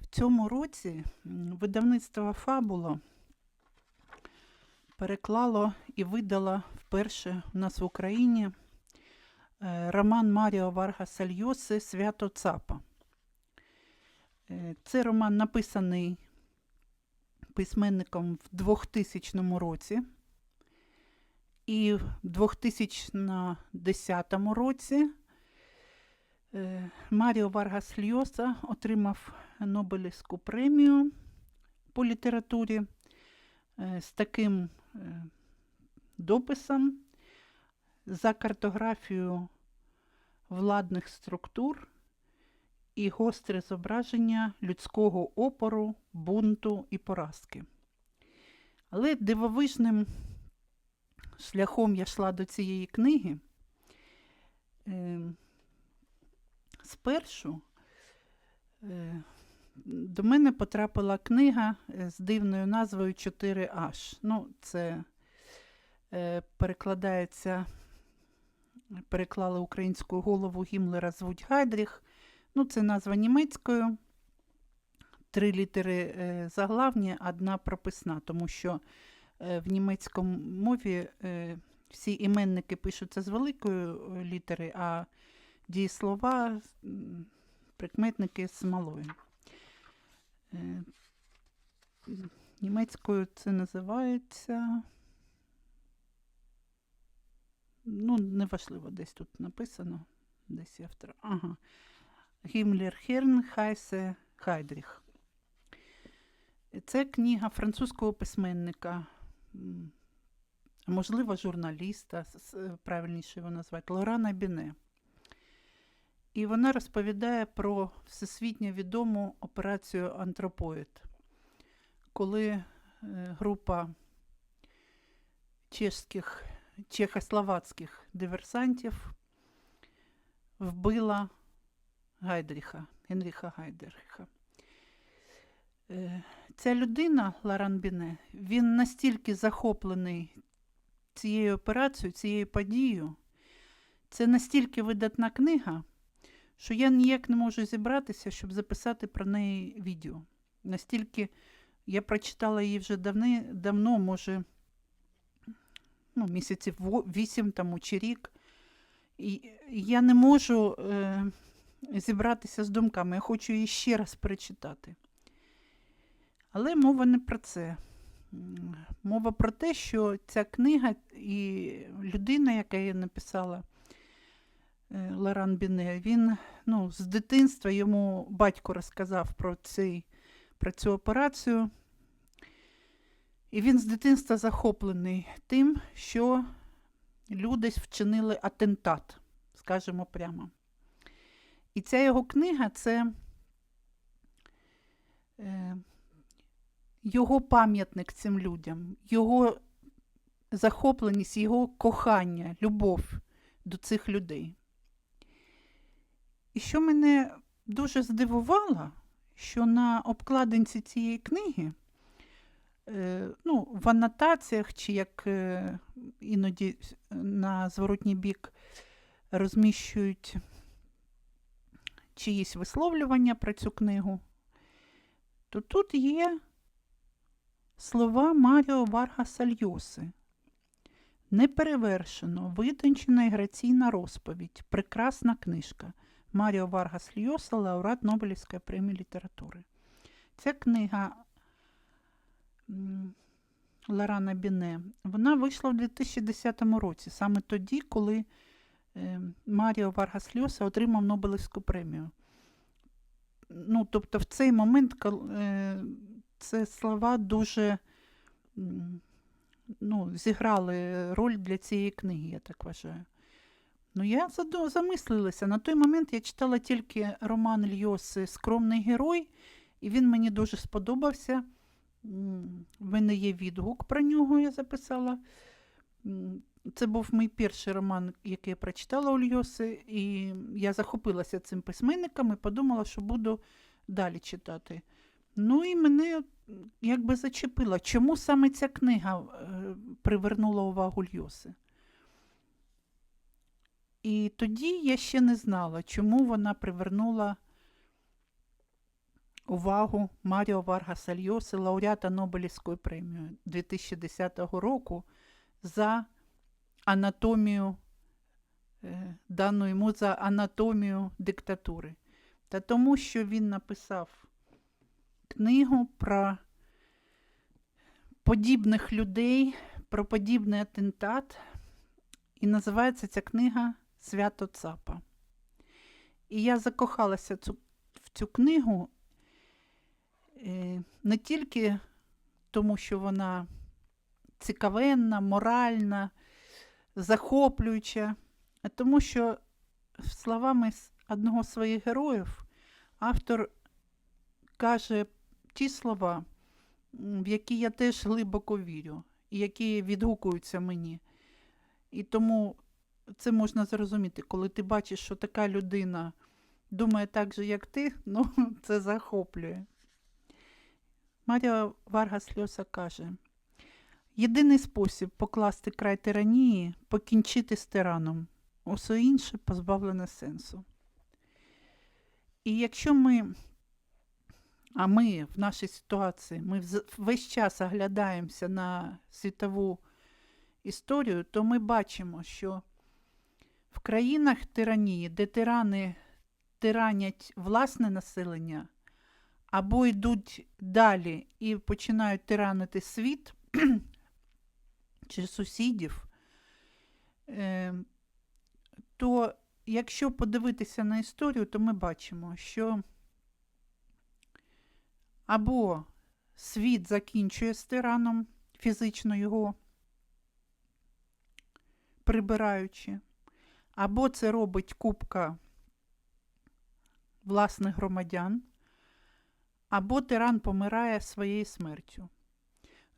В цьому році видавництво Фабула переклало і видало вперше у нас в Україні е, роман Маріо Варгаса Льоси Свято Цапа. Е, Це роман написаний письменником в 2000 році. І в 2010 році е, Маріо Варгас Льоса отримав Нобелівську премію по літературі е, з таким е, дописом за картографію владних структур і гостре зображення людського опору, бунту і поразки. Але дивовижним шляхом я йшла до цієї книги. Е, спершу е, до мене потрапила книга е, з дивною назвою 4H. Ну, це е, перекладається, переклали українською голову Гімлера звуть Гайдріх. Ну, це назва німецькою. Три літери заглавні, одна прописна, тому що в німецькому мові е, всі іменники пишуться з великої е, літери, а дієслова, прикметники з малої. Е, Німецькою це називається. Ну, неважливо, десь тут написано. Десь втра... Ага. Гімлер Херн Хайсе Хайдріх. Це книга французького письменника, можливо, журналіста, правильніше його назвати, Лорана Біне. І вона розповідає про всесвітньо відому операцію Антропоїд, коли е, група чешських, чехословацьких диверсантів вбила Гайдріха, Генріха Гайдріха. Ця людина, Ларан Біне, він настільки захоплений цією операцією, цією подією. Це настільки видатна книга, що я ніяк не можу зібратися, щоб записати про неї відео. Настільки я прочитала її вже давни, давно, може, ну, місяців вісім тому чи рік. І я не можу е, зібратися з думками. Я хочу її ще раз перечитати. Але мова не про це. Мова про те, що ця книга і людина, яка її написала, е, Лоран Біне, він ну, з дитинства йому батько розказав про, цей, про цю операцію. І він з дитинства захоплений тим, що люди вчинили атентат, скажімо прямо. І ця його книга це е, його пам'ятник цим людям, його захопленість, його кохання, любов до цих людей. І що мене дуже здивувало, що на обкладинці цієї книги, е, ну, в анотаціях, чи як е, іноді на зворотній бік розміщують чиїсь висловлювання про цю книгу, то тут є слова Маріо Варгаса Льоси. Неперевершено, витончена і граційна розповідь, прекрасна книжка. Маріо Варгас Льоса, лауреат Нобелівської премії літератури. Ця книга Ларана Біне, вона вийшла в 2010 році, саме тоді, коли е, Маріо Варгас Льоса отримав Нобелівську премію. Ну, тобто в цей момент е, це слова дуже ну, зіграли роль для цієї книги, я так вважаю. Ну, я замислилася. На той момент я читала тільки роман Льоси Скромний герой, і він мені дуже сподобався. В мене є відгук про нього, я записала. Це був мій перший роман, який я прочитала у Льоси, і я захопилася цим письменником і подумала, що буду далі читати. Ну і мене якби зачепило, чому саме ця книга е, привернула увагу Льоси. І тоді я ще не знала, чому вона привернула увагу Маріо Варгаса Льоси, лауреата Нобелівської премії 2010 року за анатомію, е, дану йому за анатомію диктатури. Та тому, що він написав книгу про подібних людей, про подібний атентат. І називається ця книга Свято Цапа. І я закохалася в цю книгу е, не тільки тому, що вона цікавенна, моральна, захоплююча, а тому, що словами одного з своїх героїв автор каже ті слова, в які я теж глибоко вірю, і які відгукуються мені. І тому це можна зрозуміти, коли ти бачиш, що така людина думає так же, як ти, ну це захоплює. Марія Варгас Льоса каже: єдиний спосіб покласти край тиранії покінчити з тираном, усе інше позбавлене сенсу. І якщо ми, а ми в нашій ситуації, ми весь час оглядаємося на світову історію, то ми бачимо, що в країнах тиранії, де тирани тиранять власне населення, або йдуть далі і починають тиранити світ чи сусідів, то якщо подивитися на історію, то ми бачимо, що або світ закінчує з тираном, фізично його прибираючи, або це робить купка власних громадян, або тиран помирає своєю смертю.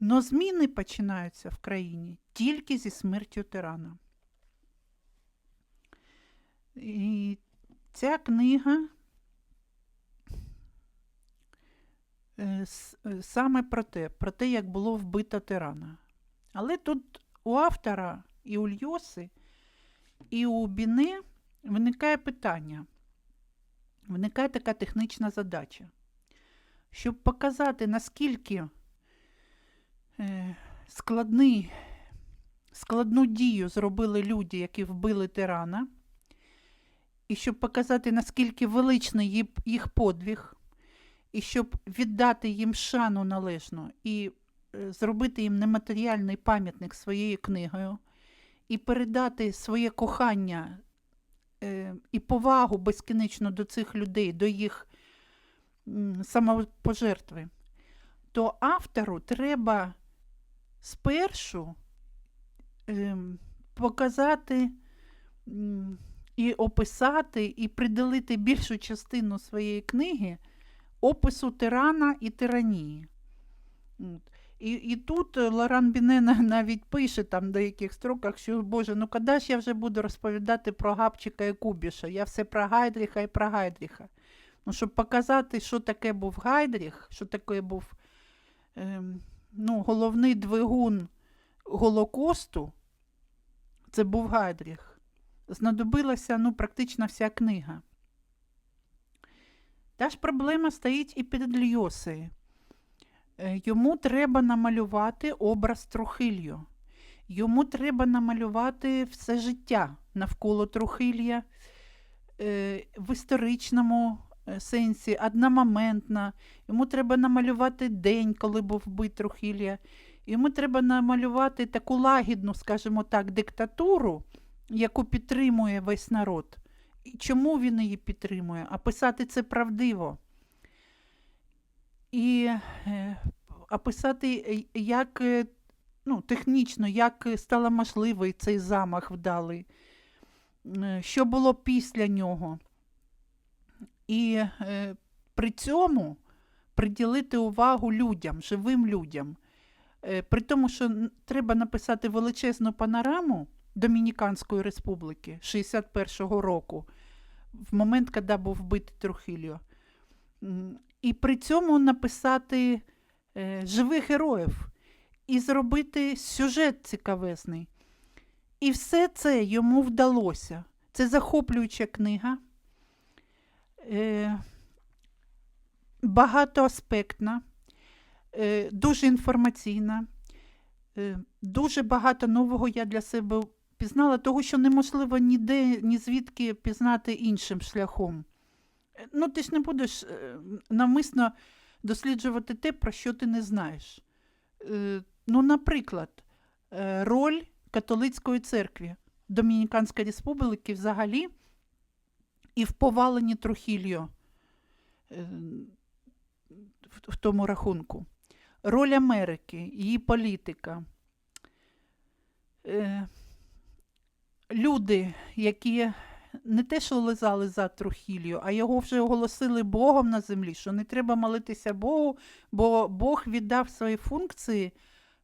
Но зміни починаються в країні тільки зі смертю тирана. І ця книга е, с- е, саме про те, про те, як було вбито тирана. Але тут у автора і у Льоси, і у Біне виникає питання, виникає така технічна задача, щоб показати, наскільки е, складний, складну дію зробили люди, які вбили тирана, і щоб показати, наскільки величний їх- подвиг, і щоб віддати їм шану належну і е, зробити їм нематеріальний пам'ятник своєю книгою, і передати своє кохання е, і повагу безкінечно до цих людей, до їх самопожертви, то автору треба спершу ем, показати і описати, і приділити більшу частину своєї книги опису тирана і тиранії. І, і тут е, Лоран Бінена навіть пише там в деяких строках, що Боже, ну коли ж я вже буду розповідати про Габчика і Кубіша? Я все про Гайдріха і про Гайдріха. Ну, щоб показати, що таке був Гайдріх, що таке був ем, ну, головний двигун Голокосту, це був Гайдріх. Знадобилася ну, практично вся книга. Та ж проблема стоїть і перед Льосею. Е, Йому треба намалювати образ Трухилью. Йому треба намалювати все життя навколо Трухилля е, в історичному е, сенсі, одномоментно. Йому треба намалювати день, коли був вбит Трухилля. Йому треба намалювати таку лагідну, скажімо так, диктатуру, яку підтримує весь народ. І чому він її підтримує? А писати це правдиво. І е, описати, е, як е, ну, технічно, як стало можливий цей замах вдалий, що було після нього. І при цьому приділити увагу людям, живим людям. При тому, що треба написати величезну панораму Домініканської республіки 61-го року, в момент, коли був вбитий Трухильо. І при цьому написати е, живих героїв і зробити сюжет цікавезний. І все це йому вдалося. Це захоплююча книга, е, багатоаспектна, е, дуже інформаційна, дуже багато нового я для себе пізнала, того, що неможливо ніде, ні звідки пізнати іншим шляхом. Е, Ну, ти ж не будеш е, навмисно досліджувати те, про що ти не знаєш. Е, Ну, наприклад, роль католицької церкви Домініканської Республіки взагалі і в поваленні Трухільо в тому рахунку. Роль Америки, її політика. Люди, які не те, що лизали за Трухілью, а його вже оголосили Богом на землі, що не треба молитися Богу, бо Бог віддав свої функції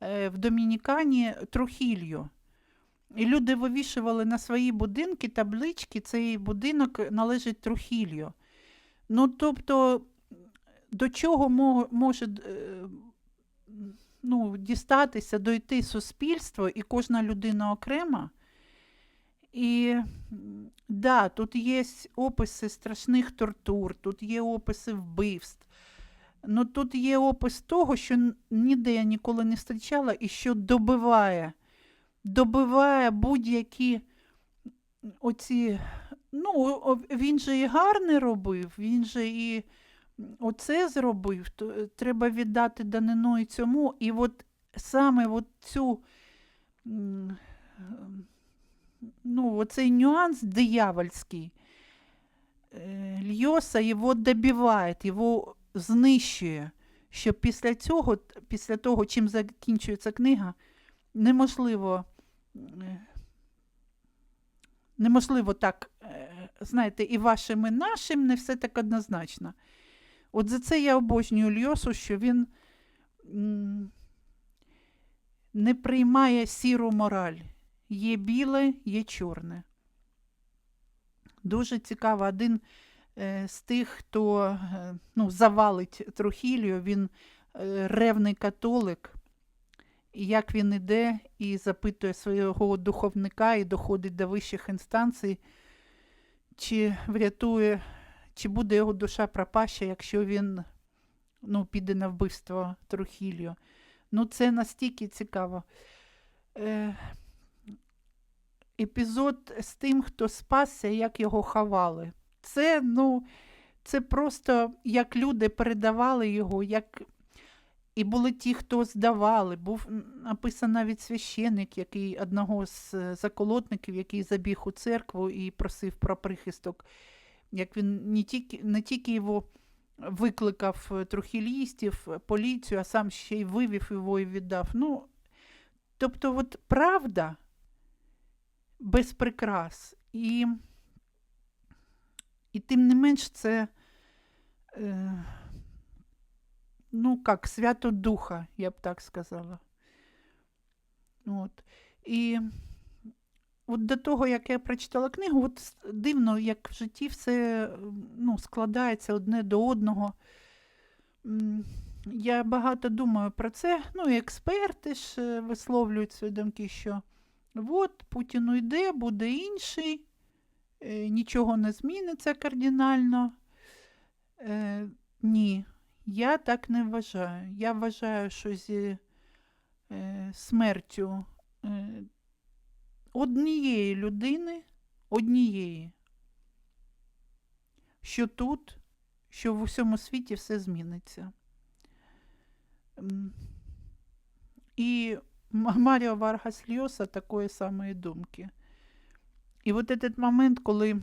е, в Домінікані Трухілью. І люди вивішували на свої будинки таблички, цей будинок належить Трухілью. Ну, тобто, до чого може е, ну, дістатися, дойти суспільство і кожна людина окрема. І да, тут є описи страшних тортур, тут є описи вбивств. Ну тут є опис того, що ніде я ніколи не зустрічала і що добиває, добиває будь-які оці. Ну, він же і гарне робив, він же і оце зробив. То е, треба віддати данину і цьому. І от саме от цю. Ну, оцей нюанс диявольський, е, Льоса його добиває, його знищує, що після цього, після того, чим закінчується книга, неможливо, е, неможливо так, е, знаєте, і вашим, і нашим не все так однозначно. От за це я обожнюю Льосу, що він не приймає сіру мораль. Є біле, є чорне. Дуже цікаво. Один е, з тих, хто е, ну, завалить Трухілію, він е, ревний католик. І як він іде і запитує свого духовника і доходить до вищих інстанцій, чи врятує, чи буде його душа пропаща, якщо він ну, піде на вбивство Трухілію. Ну, це настільки цікаво. Е, епізод з тим, хто спасся, як його ховали. Це, ну, це просто як люди передавали його, як і були ті, хто здавали. Був м, написано навіть священник, який одного з е, заколотників, який забіг у церкву і просив про прихисток. Як він не тільки, не тільки його викликав е, трухілістів, е, поліцію, а сам ще й вивів його і віддав. Ну, тобто, от правда без прикрас. І, і тим не менш, це, е, ну, як, свято духа, я б так сказала. От. І от до того, як я прочитала книгу, от дивно, як в житті все ну, складається одне до одного. Я багато думаю про це. Ну, і експерти ж е, висловлюють свої думки, що от Путін уйде, буде інший, е, нічого не зміниться кардинально. Е, ні, я так не вважаю. Я вважаю, що зі е, смертю е, однієї людини, однієї, що тут, що в усьому світі все зміниться. І Маріо Варгас Льоса такої самої думки. І от этот момент, коли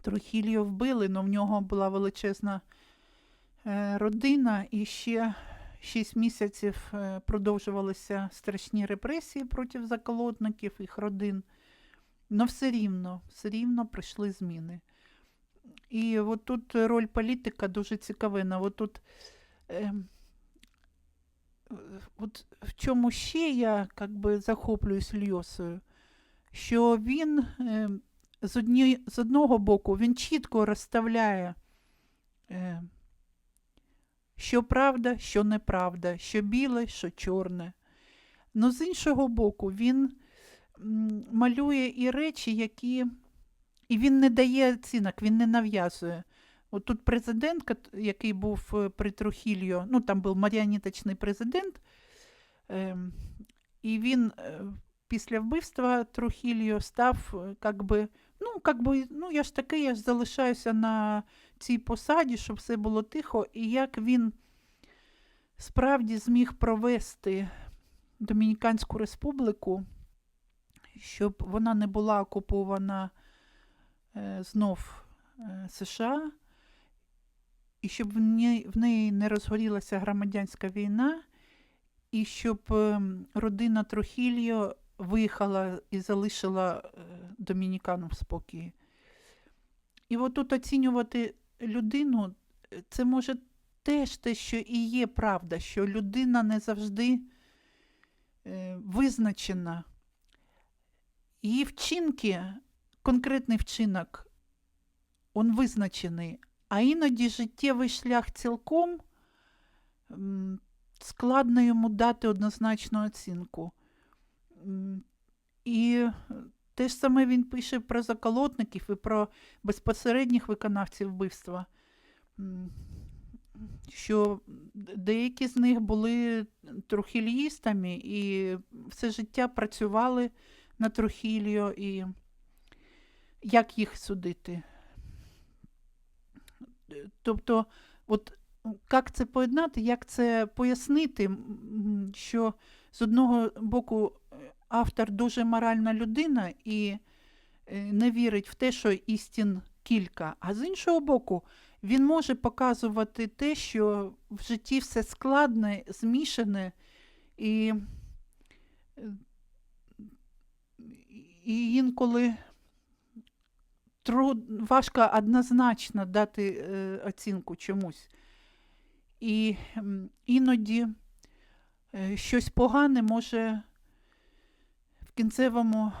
Трухільо вбили, але в нього була величезна е, родина, і ще 6 місяців е, продовжувалися страшні репресії проти заколотників, їх родин. Але все рівно, все рівно прийшли зміни. І от тут роль політика дуже цікавина. От тут, е, от в чому ще я как би, захоплююсь Льосою, що він з, одні, з одного боку він чітко розставляє що правда, що неправда, що біле, що чорне. Но з іншого боку, він малює і речі, які. І він не дає оцінок, він не нав'язує. От тут президент, який був е, при Трухільо, ну там був маріонеточний президент, ем, і він е, після вбивства Трухільо став, е, как би, ну, как би, ну я ж такий, я ж залишаюся на цій посаді, щоб все було тихо. І як він справді зміг провести Домініканську республіку, щоб вона не була окупована е, знов е, США, і щоб в неї, не розгорілася громадянська війна, і щоб ем, родина Трухільо виїхала і залишила е, Домінікану в спокої. І от тут оцінювати людину, це може теж те, що і є правда, що людина не завжди е, визначена. Її вчинки, конкретний вчинок, він визначений, а іноді життєвий шлях цілком складно йому дати однозначну оцінку. І те ж саме він пише про заколотників і про безпосередніх виконавців вбивства, що деякі з них були трухільїстами і все життя працювали на Трухільо, і як їх судити? Тобто, от як це поєднати, як це пояснити, що з одного боку е, автор дуже моральна людина і е, не вірить в те, що істин кілька, а з іншого боку, він може показувати те, що в житті все складне, змішане, і, е, і інколи труд, важко однозначно дати е, оцінку чомусь. І іноді е, щось погане може в кінцевому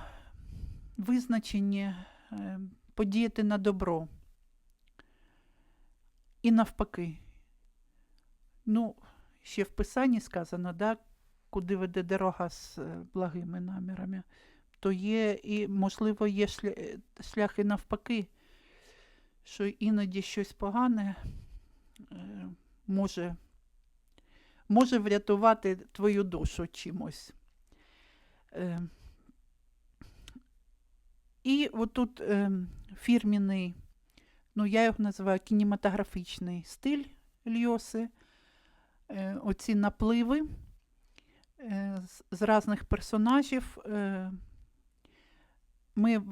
визначенні е, подіяти на добро. І навпаки. Ну, ще в Писанні сказано, да, куди веде дорога з е, благими намірами, то є і, можливо, є е, шлях і навпаки, що іноді щось погане е, може, може врятувати твою душу чимось. Е, і отут фірміний, ну я його називаю кінематографічний стиль Льоси, оці напливи з різних персонажів. Ми,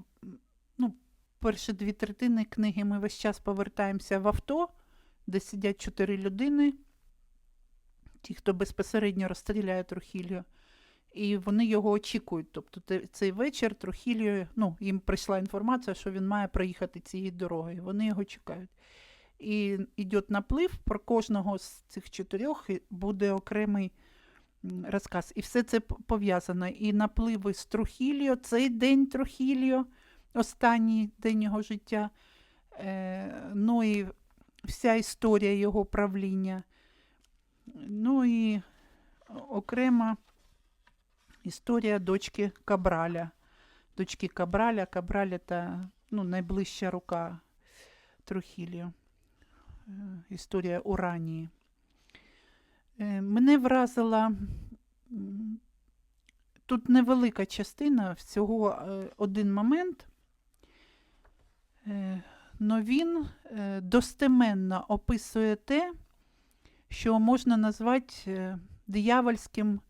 ну, перші дві третини книги ми весь час повертаємося в авто, де сидять чотири людини, ті, хто безпосередньо розстріляє Трухільо, і вони його очікують. Тобто цей вечір Трухільо, ну, їм прийшла інформація, що він має проїхати цією дорогою. Вони його чекають. І йде наплив, про кожного з цих чотирьох буде окремий розказ. І все це пов'язано. І напливи з Трухільо, цей день Трухільо, останній день його життя, е, ну і вся історія його правління. Ну і окрема історія дочки Кабраля. Дочки Кабраля. Кабраля та ну, найближча рука Трухіліо. Е, Історія Уранії. Е, Мене вразила тут невелика частина, всього е, один момент. Е, Но він достеменно описує те, що можна назвати диявольським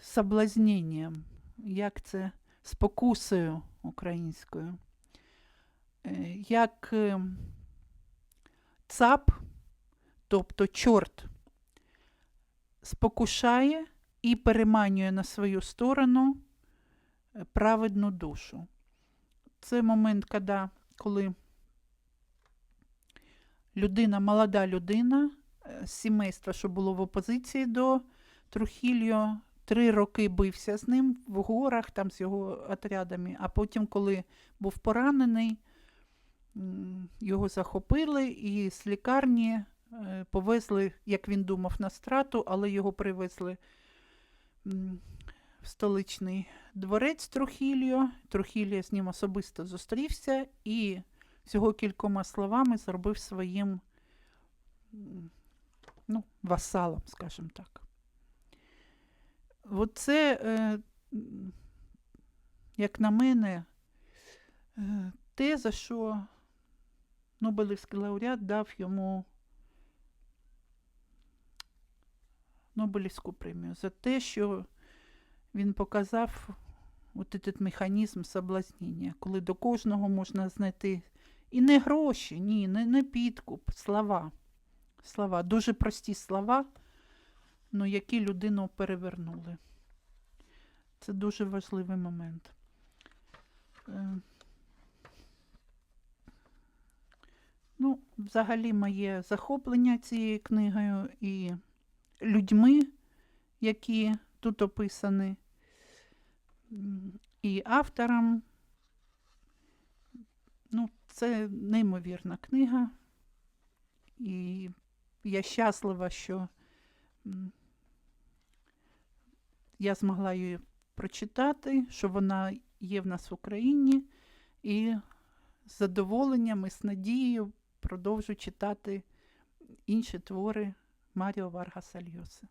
соблазненням, як це спокусою українською. Як е, цап, тобто чорт, спокушає і переманює на свою сторону е, праведну душу. Це момент, коли, людина, молода людина е, з сімейства, що було в опозиції до Трухільо, три роки бився з ним в горах, там з його отрядами, а потім, коли був поранений, його захопили і з лікарні повезли, як він думав, на страту, але його привезли в столичний дворець Трухільо. Трухільо з ним особисто зустрівся і всього кількома словами зробив своїм ну, васалом, скажімо так. Оце, е, як на мене, е, те, за що Нобелівський лауреат дав йому Нобелівську премію за те, що він показав от этот механізм соблазнення, коли до кожного можна знайти і не гроші, ні, не, не підкуп, слова. Слова, дуже прості слова, ну, які людину перевернули. Це дуже важливий момент. Е, Ну, взагалі, моє захоплення цією книгою і людьми, які тут описані, і автором. Ну, це неймовірна книга. І я щаслива, що я змогла її прочитати, що вона є в нас в Україні, і з задоволенням і з надією продовжу читати інші твори Маріо Варгаса Льоси.